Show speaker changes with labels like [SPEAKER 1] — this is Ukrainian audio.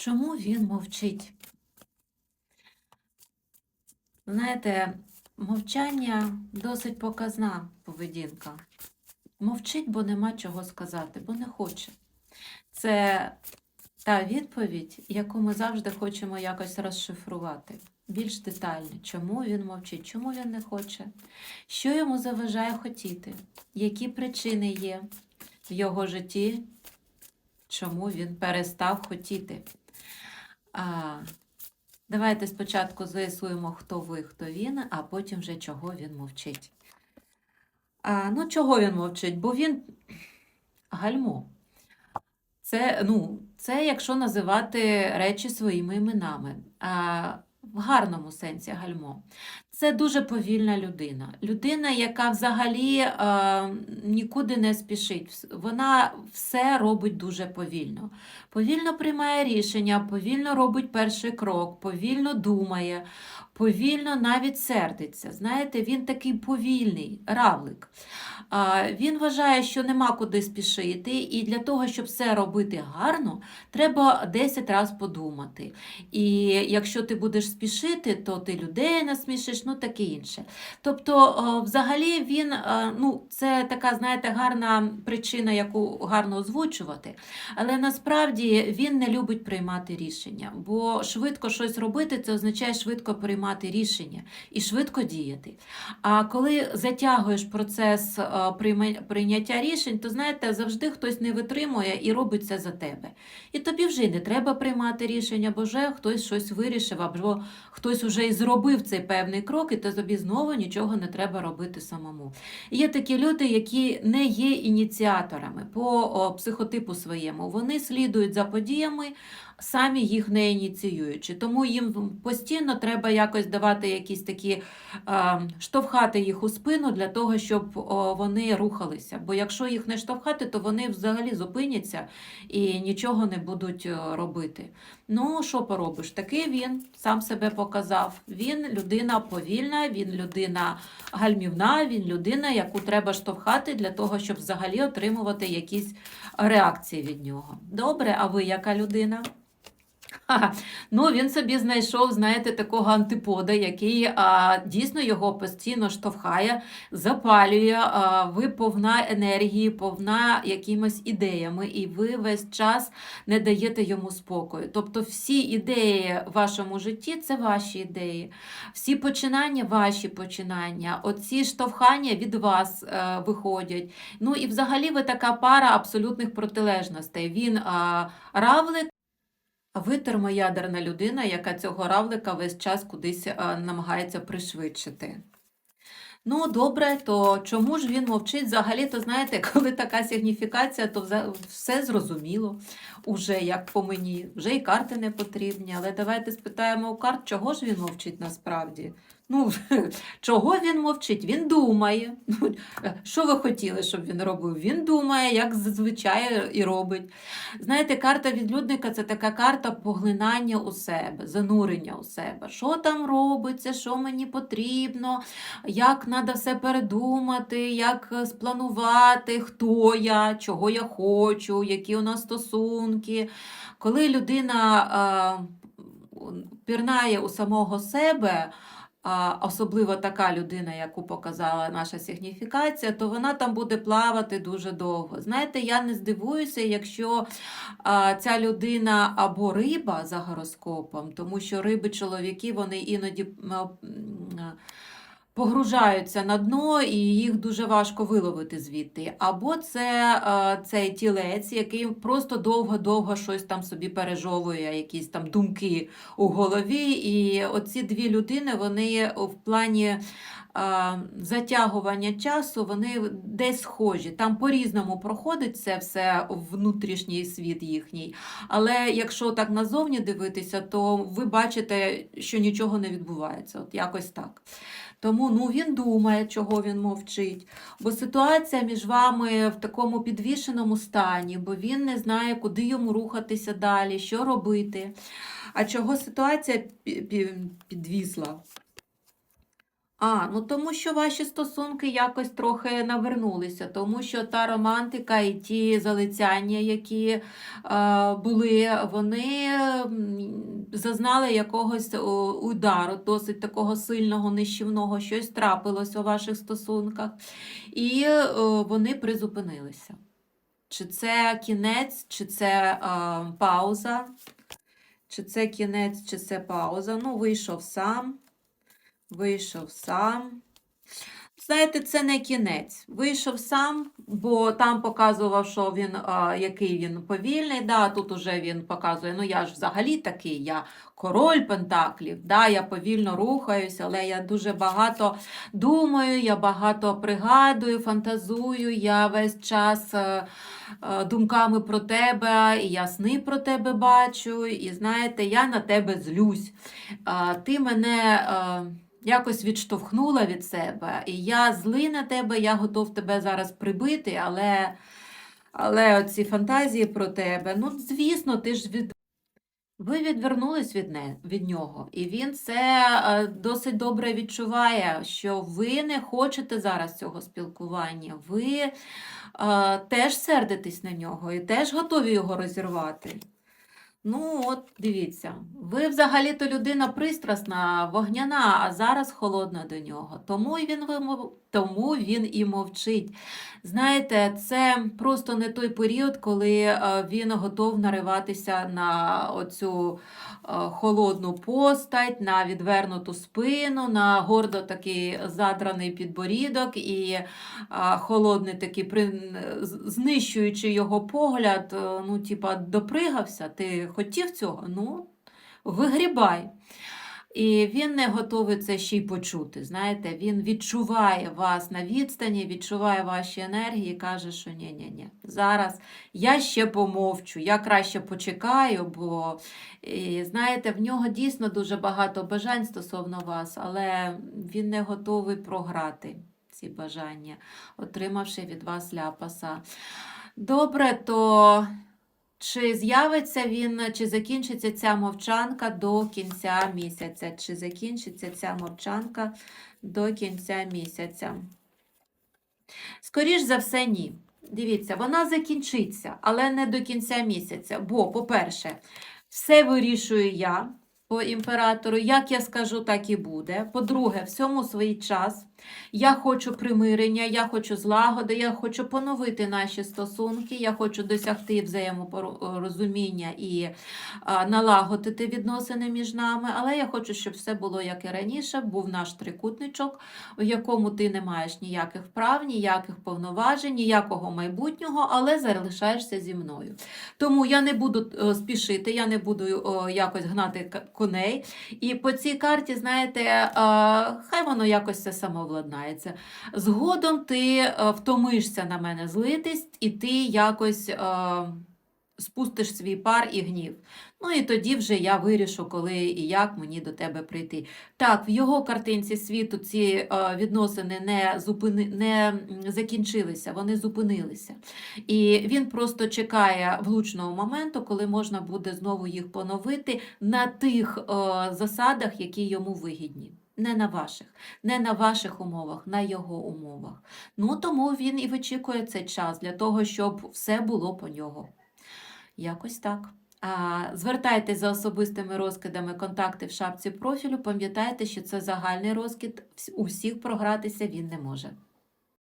[SPEAKER 1] Чому він мовчить? Знаєте, мовчання досить показна поведінка. Мовчить, бо нема чого сказати, бо не хоче. Це та відповідь, яку ми завжди хочемо якось розшифрувати. Більш детально, чому він мовчить, чому він не хоче, що йому заважає хотіти, які причини є в його житті, чому він перестав хотіти. А, давайте спочатку з'ясуємо, хто ви, хто він, а потім вже чого він мовчить. А, ну, чого він мовчить? Бо він гальмо. Це, ну, це якщо називати речі своїми іменами. А, в гарному сенсі гальмо. Це дуже повільна людина. Людина, яка взагалі е, нікуди не спішить. Вона все робить дуже повільно. Повільно приймає рішення, повільно робить перший крок, повільно думає, повільно навіть сердиться. Знаєте, він такий повільний равлик. Він вважає, що нема куди спішити, і для того, щоб все робити гарно, треба 10 разів подумати. І якщо ти будеш спішити, то ти людей насмішиш, ну таке інше. Тобто, взагалі, він е, ну, це така, знаєте, гарна причина, яку гарно озвучувати. Але насправді він не любить приймати рішення, бо швидко щось робити, це означає швидко приймати рішення і швидко діяти. А коли затягуєш процес е, прийняття рішень, то знаєте, завжди хтось не витримує і робить це за тебе. І тобі вже не треба приймати рішення, бо вже хтось щось вирішив, або хтось вже і зробив цей певний крок, і то тобі знову нічого не треба робити самому. Є такі люди, які не є ініціаторами по психотипу своєму. Вони слідують за подіями, самі їх не ініціюючи. Тому їм постійно треба якось давати якісь такі е, штовхати їх у спину для того, щоб вони рухалися. Бо якщо їх не штовхати, то вони взагалі зупиняться і нічого не будуть е, робити. Ну, що поробиш? Такий він сам себе показав. Він людина повільна, він людина гальмівна, він людина, яку треба штовхати для того, щоб взагалі отримувати якісь реакції від нього. Добре, а ви яка людина? Ну, він собі знайшов, знаєте, такого антипода, який а, дійсно його постійно штовхає, запалює. А, ви повна енергії, повна якимось ідеями, і ви весь час не даєте йому спокою. Тобто, всі ідеї в вашому житті це ваші ідеї, всі починання ваші починання, оці штовхання від вас е, виходять. Ну і взагалі ви така пара абсолютних протилежностей. Він а, равлик. Ви термоядерна людина, яка цього равлика весь час кудись а, намагається пришвидшити. Ну, добре, то чому ж він мовчить? Взагалі, то знаєте, коли така сигніфікація, то все зрозуміло, уже як по мені, вже і карти не потрібні. Але давайте спитаємо у карт, чого ж він мовчить насправді. Ну, чого він мовчить? Він думає. Ну, Що ви хотіли, щоб він робив? Він думає, як зазвичай і робить. Знаєте, карта відлюдника це така карта поглинання у себе, занурення у себе. Що там робиться, що мені потрібно, як треба все передумати, як е, спланувати, хто я, чого я хочу, які у нас стосунки. Коли людина е, пірнає у самого себе, особливо така людина, яку показала наша сигніфікація, то вона там буде плавати дуже довго. Знаєте, я не здивуюся, якщо ця людина або риба за гороскопом, тому що риби чоловіки вони іноді погружаються на дно, і їх дуже важко виловити звідти. Або це е, цей тілець, який просто довго-довго щось там собі пережовує, якісь там думки у голові. І оці дві людини, вони в плані е, затягування часу, вони десь схожі. Там по-різному проходить це все внутрішній світ їхній. Але якщо так назовні дивитися, то ви бачите, що нічого не відбувається. От якось так. Тому ну, він думає, чого він мовчить. Бо ситуація між вами в такому підвішеному стані, бо він не знає, куди йому рухатися далі, що робити. А чого ситуація пі- пі- підвісла? А, ну тому що ваші стосунки якось трохи навернулися, тому що та романтика і ті залицяння, які е, були, вони зазнали якогось удару, досить такого сильного, нищівного, щось трапилось у ваших стосунках, і е, вони призупинилися. Чи це кінець, чи це е, пауза, чи це кінець, чи це пауза. Ну, вийшов сам. Вийшов сам. Знаєте, це не кінець. Вийшов сам, бо там показував, що він а, який він повільний. Да, Тут уже він показує, ну я ж взагалі такий, я король пентаклів, да, я повільно рухаюся, але я дуже багато думаю, я багато пригадую, фантазую, я весь час е, е, думками про тебе, і я сни про тебе бачу, і знаєте, я на тебе злюсь. А, ти мене. е, якось відштовхнула від себе, і я злий на тебе, я готов тебе зараз прибити, але, але ці фантазії про тебе, ну, звісно, ти ж від. Ви відвернулись від, не, від нього, і він це е, досить добре відчуває, що ви не хочете зараз цього спілкування. Ви е, теж сердитесь на нього і теж готові його розірвати. Ну, от дивіться, ви взагалі-то людина пристрасна, вогняна, а зараз холодна до нього. Тому і він вимов... тому він і мовчить. Знаєте, це просто не той період, коли е, він готов нариватися на оцю е, холодну постать, на відвернуту спину, на гордо такий задраний підборідок і е, холодний такий знищуючи його погляд, ну, типа, допригався, ти хотів цього? Ну, вигрібай. І він не готовий це ще й почути. Знаєте, він відчуває вас на відстані, відчуває ваші енергії і каже, що ні-ні-ні. Зараз я ще помовчу, я краще почекаю, бо і, знаєте, в нього дійсно дуже багато бажань стосовно вас, але він не готовий програти ці бажання, отримавши від вас ляпаса. Добре, то чи з'явиться він, чи закінчиться ця мовчанка до кінця місяця? Чи закінчиться ця мовчанка до кінця місяця? Скоріш за все, ні. Дивіться, вона закінчиться, але не до кінця місяця. Бо, по-перше, все вирішую я по імператору. Як я скажу, так і буде. По-друге, всьому свій час. Я хочу примирення, я хочу злагоди, я хочу поновити наші стосунки, я хочу досягти взаємопорозуміння і налагодити відносини між нами. Але я хочу, щоб все було як і раніше, був наш трикутничок, в якому ти не маєш ніяких прав, ніяких повноважень, ніякого майбутнього, але залишаєшся зі мною. Тому я не буду е, спішити, я не буду о, якось гнати коней. І по цій карті, знаєте, е, хай воно якось все самовладнається. Згодом ти е, втомишся на мене злитись, і ти якось е, спустиш свій пар і гнів. Ну і тоді вже я вирішу, коли і як мені до тебе прийти. Так, в його картинці світу ці е, відносини не, зупини, не закінчилися, вони зупинилися. І він просто чекає влучного моменту, коли можна буде знову їх поновити на тих е, засадах, які йому вигідні. Не на ваших, не на ваших умовах, на його умовах. Ну тому він і вичікує цей час для того, щоб все було по нього. Якось так. А, звертайтесь за особистими розкидами контакти в шапці профілю. Пам'ятайте, що це загальний розкид, усіх програтися він не може.